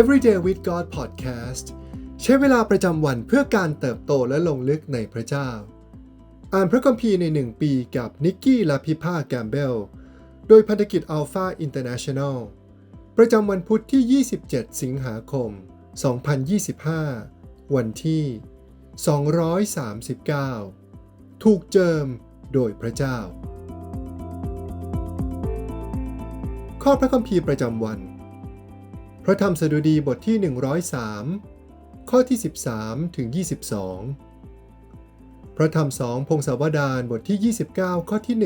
Everyday with God Podcast ใช้เวลาประจำวันเพื่อการเติบโตและลงลึกในพระเจ้า อ่านพระคัมภีร์ในหนึ่งปีกับนิกกี้ละพิพาแกมเบล โดยพันธกิจ Alpha International ประจำวันพุทธที่ 27 สิงหาคม 2025 วันที่ 239 ถูกเจิมโดยพระเจ้า ข้อพระคัมภีร์ประจำวัน ระธรรมสดุดีบทที่ 103 ข้อที่ 13 ถึง 22 พระธรรมสองพงศาวดารบทที่ 29 ข้อที่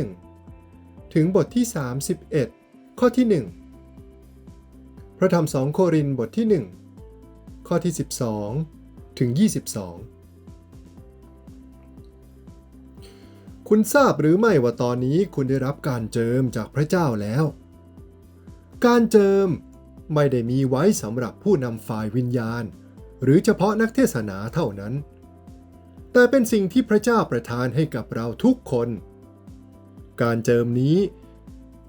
1 ถึงบทที่ 31 ข้อที่ 1 พระธรรมสองโครินบทที่ 1 ข้อที่ 12 ถึง 22 คุณทราบหรือไม่ว่าตอนนี้คุณได้รับการเจิมจากพระเจ้าแล้ว การเจิม ไม่ได้มีไว้สำหรับผู้นำฝ่ายวิญญาณ หรือเฉพาะนักเทศนาเท่านั้น แต่เป็นสิ่งที่พระเจ้าประทานให้กับเราทุกคน การเจิมนี้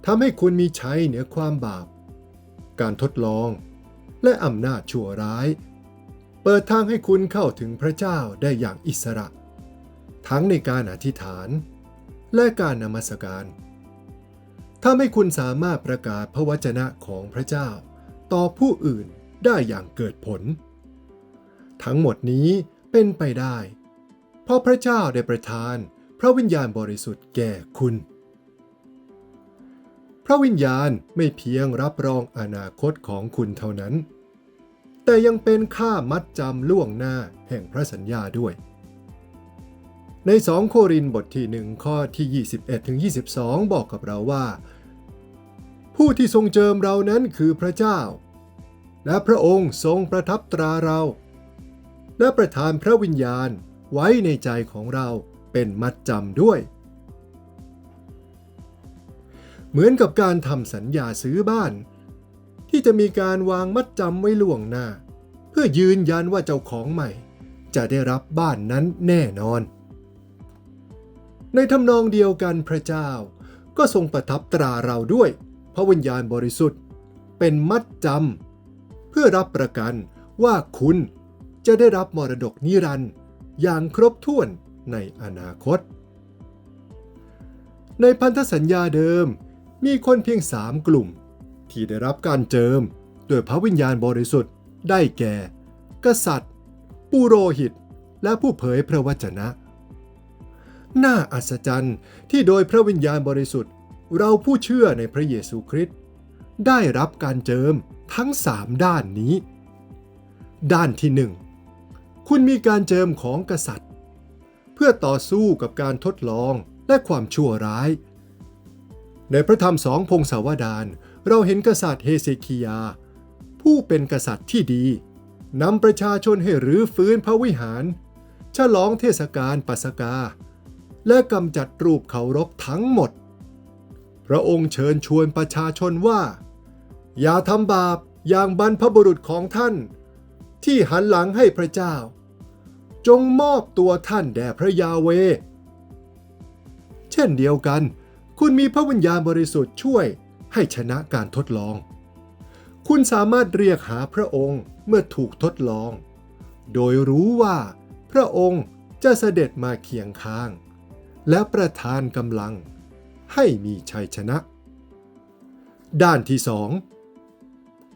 ทำให้คุณมีชัยเหนือความบาป การทดลอง และอำนาจชั่วร้าย เปิดทางให้คุณเข้าถึงพระเจ้าได้อย่างอิสระ ทั้งในการอธิษฐาน และการนมัสการทำให้คุณสามารถประกาศพระวจนะของพระเจ้า ต่อผู้อื่นได้อย่างเกิดผล ทั้งหมดนี้เป็นไปได้ เพราะพระเจ้าได้ประทานพระวิญญาณบริสุทธิ์แก่คุณ พระวิญญาณไม่เพียงรับรองอนาคตของคุณเท่านั้น แต่ยังเป็นค่ามัดจำล่วงหน้าแห่งพระสัญญาด้วย ใน 2 โครินธ์บทที่ 1 ข้อที่ 21ถึง22 บอกกับเราว่า ผู้ที่ทรงเจิมเรานั้นคือพระเจ้า และพระองค์ทรงประทับตราเรา และประทานพระวิญญาณไว้ในใจของเราเป็นมัดจำด้วย เหมือนกับการทำสัญญาซื้อบ้าน ที่จะมีการวางมัดจำไว้ล่วงหน้า เพื่อยืนยันว่าเจ้าของใหม่ จะได้รับบ้านนั้นแน่นอน ในทำนองเดียวกันพระเจ้าก็ทรงประทับตราเราด้วย พระวิญญาณบริสุทธิ์ เป็นมัดจำเพื่อรับประกันว่าคุณจะได้รับมรดกนิรันดร์อย่างครบถ้วนในอนาคต ในพันธสัญญาเดิมมีคนเพียงสามกลุ่ม ที่ได้รับการเจิมโดยพระวิญญาณบริสุทธิ์ได้แก่ กษัตริย์ ปุโรหิต และผู้เผยพระวจนะ น่าอัศจรรย์ที่โดยพระวิญญาณบริสุทธิ์ เราผู้เชื่อในพระเยซูคริสต์ได้รับการเจิมทั้งสามด้านนี้ ด้านที่หนึ่งคุณมีการเจิมของกษัตริย์ เพื่อต่อสู้กับการทดลองและความชั่วร้าย ในพระธรรมสองพงศาวดารเราเห็นกษัตริย์เฮเซคียา ผู้เป็นกษัตริย์ที่ดีนำประชาชนให้รื้อฟื้นพระวิหาร ฉลองเทศกาลปัสกา และกำจัดรูปเคารพทั้งหมด พระองค์เชิญชวนประชาชนว่า อย่าทำบาปอย่างบรรพบุรุษของท่าน ที่หันหลังให้พระเจ้า จงมอบตัวท่านแด่พระยาเว เช่นเดียวกัน คุณมีพระวิญญาณบริสุทธิ์ช่วยให้ชนะการทดลอง คุณสามารถเรียกหาพระองค์เมื่อถูกทดลอง โดยรู้ว่าพระองค์จะเสด็จมาเคียงข้าง และประทานกำลัง ให้มีชัยชนะ ด้านที่สอง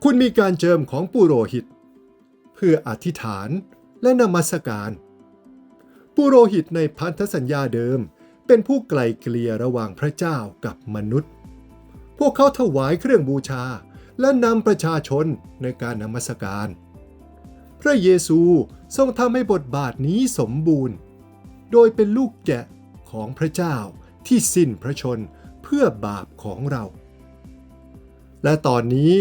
คุณมีการเจิมของปุโรหิต เพื่ออธิษฐานและนมัสการ ปุโรหิตในพันธสัญญาเดิมเป็นผู้ไกลเกลี่ยระหว่างพระเจ้ากับมนุษย์ พวกเขาถวายเครื่องบูชาและนำประชาชนในการนมัสการ พระเยซูทรงทำให้บทบาทนี้สมบูรณ์ โดยเป็นลูกแกะของพระเจ้า ที่สิ้นพระชนเพื่อบาปของเรา และตอนนี้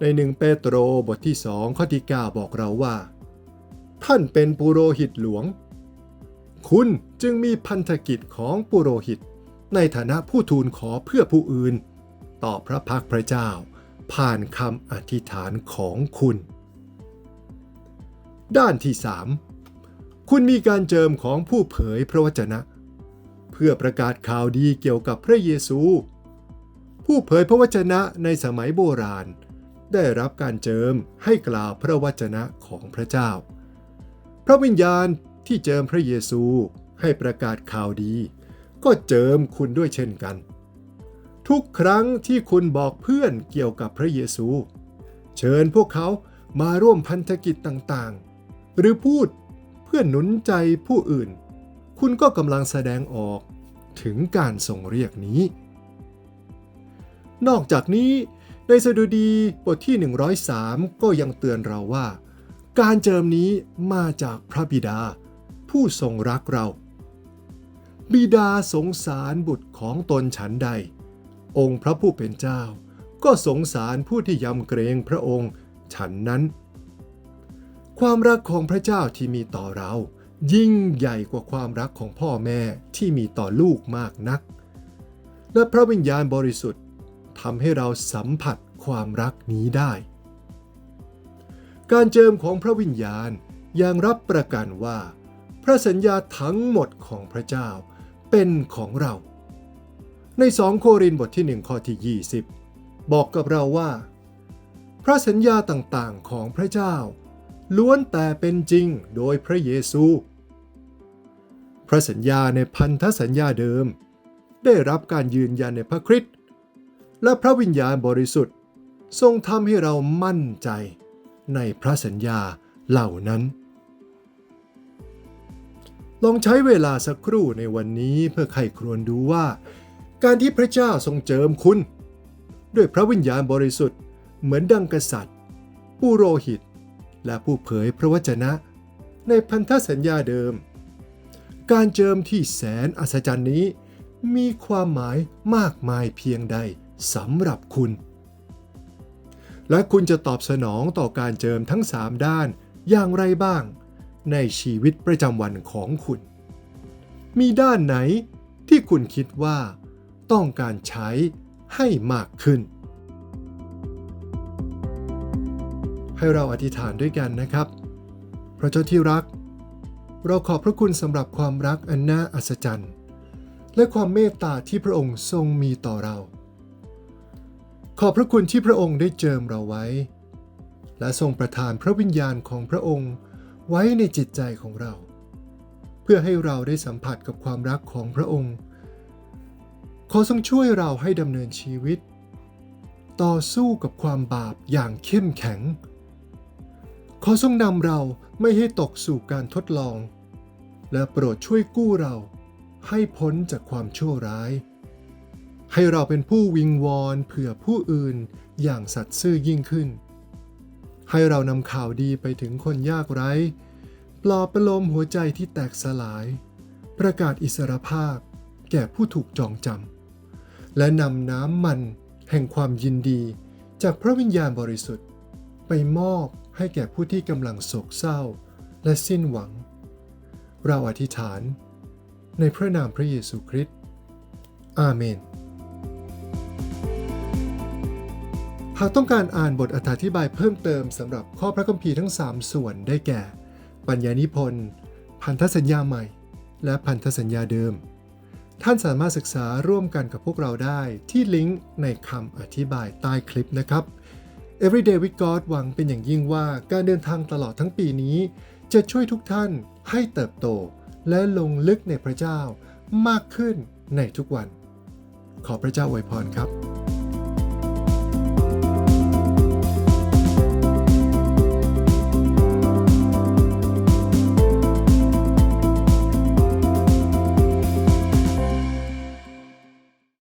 ในหนึ่งเปโตรบทที่สองข้อที่ 9 บอกเราว่า ท่านเป็นปุโรหิตหลวง คุณจึงมีพันธกิจของปุโรหิต ในฐานะผู้ทูลขอเพื่อผู้อื่น ต่อพระพักพระเจ้า ผ่านคำอธิษฐานของคุณ ด้านที่3คุณมีการเจิมของผู้เผยพระวจนะเพื่อประกาศข่าวดีเกี่ยวกับพระเยซู ผู้เผยพระวจนะในสมัยโบราณ ได้รับการเจิมให้กล่าวพระวจนะของพระเจ้า พระวิญญาณที่เจิมพระเยซูให้ประกาศข่าวดี ก็เจิมคุณด้วยเช่นกัน ทุกครั้งที่คุณบอกเพื่อนเกี่ยวกับพระเยซู เชิญพวกเขามาร่วมพันธกิจต่างๆ หรือพูดเพื่อหนุนใจผู้อื่น คุณก็กำลังแสดงออกถึงการส่งเรียกนี้ นอกจากนี้ในสดุดีบทที่ 103 ก็ยังเตือนเราว่า การเจิมนี้มาจากพระบิดา ผู้ทรงรักเรา บิดาสงสารบุตรของตนฉันใด องค์พระผู้เป็นเจ้า ก็สงสารผู้ที่ยำเกรงพระองค์ฉันนั้น ความรักของพระเจ้าที่มีต่อเรา ยิ่งใหญ่กว่าความรักของพ่อแม่ที่มีต่อลูกมากนัก และพระวิญญาณบริสุทธิ์ทำให้เราสัมผัสความรักนี้ได้ การเจิมของพระวิญญาณยังรับประกันว่า พระสัญญาทั้งหมดของพระเจ้าเป็นของเรา ในสองโครินธ์บทที่หนึ่งข้อที่ 20 บอกกับเราว่า พระสัญญาต่างๆของพระเจ้า ล้วนแต่เป็นจริงโดยพระเยซู พระสัญญาในพันธสัญญาเดิม ได้รับการยืนยันในพระคริสต์และพระวิญญาณบริสุทธิ์ ทรงทำให้เรามั่นใจในพระสัญญาเหล่านั้น ลองใช้เวลาสักครู่ในวันนี้เพื่อไขครวญดูว่า การที่พระเจ้าทรงเจิมคุณ ด้วยพระวิญญาณบริสุทธิ์เหมือนดังกษัตริย์ผู้โรหิต และผู้เผยพระวจนะ ในพันธสัญญาเดิม การเจิมที่แสนอัศจรรย์นี้ มีความหมายมากมายเพียงใดสำหรับคุณ และคุณจะตอบสนองต่อการเจิมทั้ง 3 ด้านอย่างไรบ้าง ในชีวิตประจำวันของคุณ มีด้านไหนที่คุณคิดว่า ต้องการใช้ให้มากขึ้น ให้เราอธิษฐานด้วยกันนะครับ พระเจ้าที่รัก เราขอบพระคุณสำหรับความรักอันน่าอัศจรรย์ และความเมตตาที่พระองค์ทรงมีต่อเรา ขอบพระคุณที่พระองค์ได้เจิมเราไว้ และทรงประทานพระวิญญาณของพระองค์ไว้ในจิตใจของเรา เพื่อให้เราได้สัมผัสกับความรักของพระองค์ขอทรงช่วยเราให้ดำเนินชีวิต ต่อสู้กับความบาปอย่างเข้มแข็ง ขอทรงนำเราไม่ให้ตกสู่การทดลอง และโปรดช่วยกู้เราให้พ้นจากความชั่วร้าย ให้เราเป็นผู้วิงวอนเผื่อผู้อื่นอย่างสัตย์ซื่อยิ่งขึ้น ให้เรานำข่าวดีไปถึงคนยากไร้ปลอบประโลมหัวใจที่แตกสลาย ประกาศอิสรภาพแก่ผู้ถูกจองจำและนำน้ำมันแห่งความยินดีจากพระวิญญาณบริสุทธิ์ ไปมอบ ให้แก่ผู้ที่กำลังโศกเศร้า และสิ้นหวัง เราอธิษฐาน ในพระนามพระเยซูคริสต์อาเมนหากต้องการอ่านบทอธิบายเพิ่มเติมสำหรับข้อพระคัมภีร์ทั้ง 3 ส่วนได้แก่ ปัญญานิพนธ์ พันธสัญญาใหม่ และพันธสัญญาเดิม ท่านสามารถศึกษาร่วมกันกับพวกเราได้ที่ลิงก์ในคำอธิบายใต้คลิปนะครับ Everyday with God หวังเป็นอย่างยิ่งว่าการเดินทางตลอดทั้งปีนี้ จะช่วยทุกท่านให้เติบโต และลงลึกในพระเจ้ามากขึ้นในทุกวัน ขอพระเจ้าอวยพรครับ